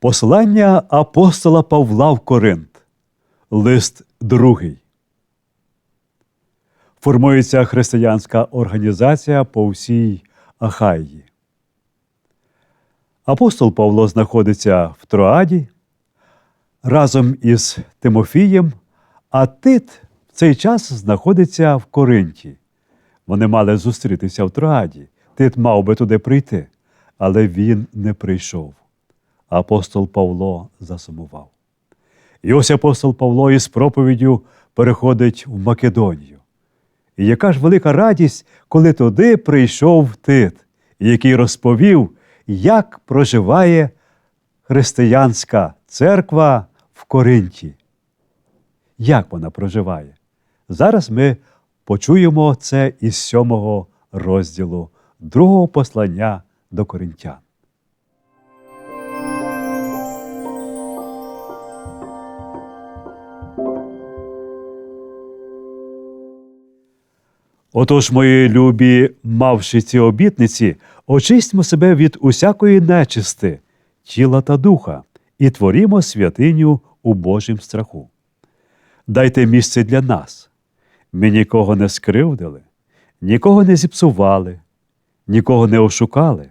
Послання апостола Павла в Коринт. Лист другий. Формується християнська організація по всій Ахаї. Апостол Павло знаходиться в Троаді разом із Тимофієм, а Тит в цей час знаходиться в Коринті. Вони мали зустрітися в Троаді. Тит мав би туди прийти, але він не прийшов. Апостол Павло засумував. І ось апостол Павло із проповіддю переходить в Македонію. І яка ж велика радість, коли туди прийшов Тит, який розповів, як проживає християнська церква в Коринті. Як вона проживає? Зараз ми почуємо це із сьомого розділу другого послання до коринтян. Отож, мої любі, мавши ці обітниці, очистьмо себе від усякої нечисти, тіла та духа, і творімо святиню у Божім страху. Дайте місце для нас. Ми нікого не скривдили, нікого не зіпсували, нікого не ошукали.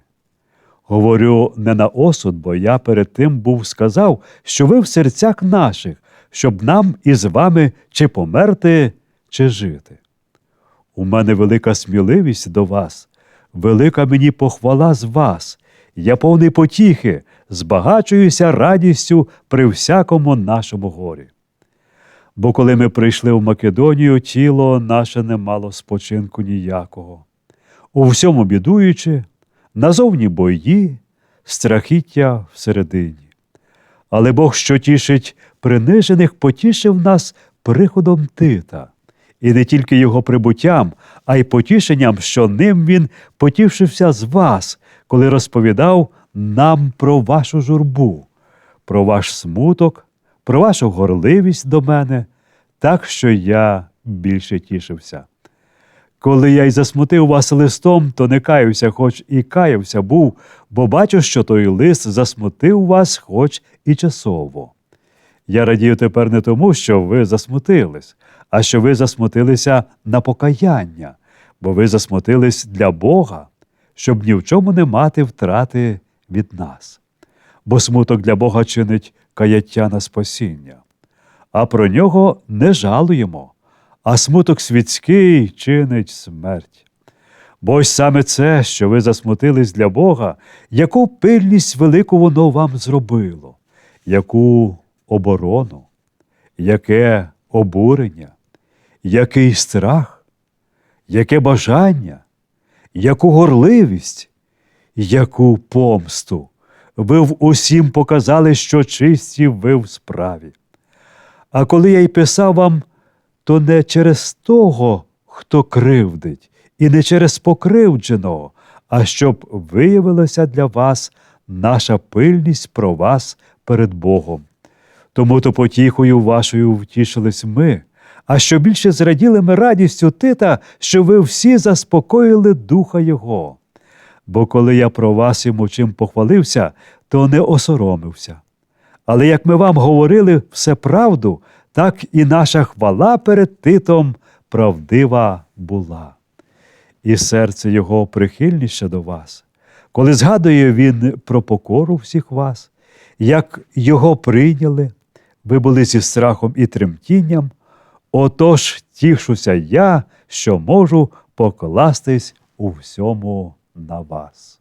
Говорю не на осуд, бо я перед тим був сказав, що ви в серцях наших, щоб нам із вами чи померти, чи жити. У мене велика сміливість до вас, велика мені похвала з вас. Я повний потіхи, збагачуюся радістю при всякому нашому горі. Бо коли ми прийшли в Македонію, тіло наше не мало спочинку ніякого. У всьому бідуючи, назовні бої, страхіття всередині. Але Бог, що тішить принижених, потішив нас приходом Тита, і не тільки його прибуттям, а й потішенням, що ним він потішився з вас, коли розповідав нам про вашу журбу, про ваш смуток, про вашу горливість до мене, так що я більше тішився. Коли я й засмутив вас листом, то не каюся, хоч і каявся був, бо бачу, що той лист засмутив вас, хоч і часово. Я радію тепер не тому, що ви засмутились, а що ви засмутилися на покаяння, бо ви засмутились для Бога, щоб ні в чому не мати втрати від нас. Бо смуток для Бога чинить каяття на спасіння, а про нього не жалуємо, а смуток світський чинить смерть. Бо ось саме це, що ви засмутились для Бога, яку пильність велику воно вам зробило, яку оборону, яке обурення, який страх, яке бажання, яку горливість, яку помсту. Ви в усім показали, що чисті ви в справі. А коли я й писав вам, то не через того, хто кривдить, і не через покривдженого, а щоб виявилася для вас наша пильність про вас перед Богом. Тому то потіхою вашою втішились ми, а що більше зраділи ми радістю Тита, що ви всі заспокоїли духа Його. Бо коли я про вас йому чим похвалився, то не осоромився. Але як ми вам говорили все правду, так і наша хвала перед Титом правдива була. І серце його прихильніше до вас, коли згадує він про покору всіх вас, як його прийняли, ви були зі страхом і тремтінням, отож тішуся я, що можу покластись у всьому на вас.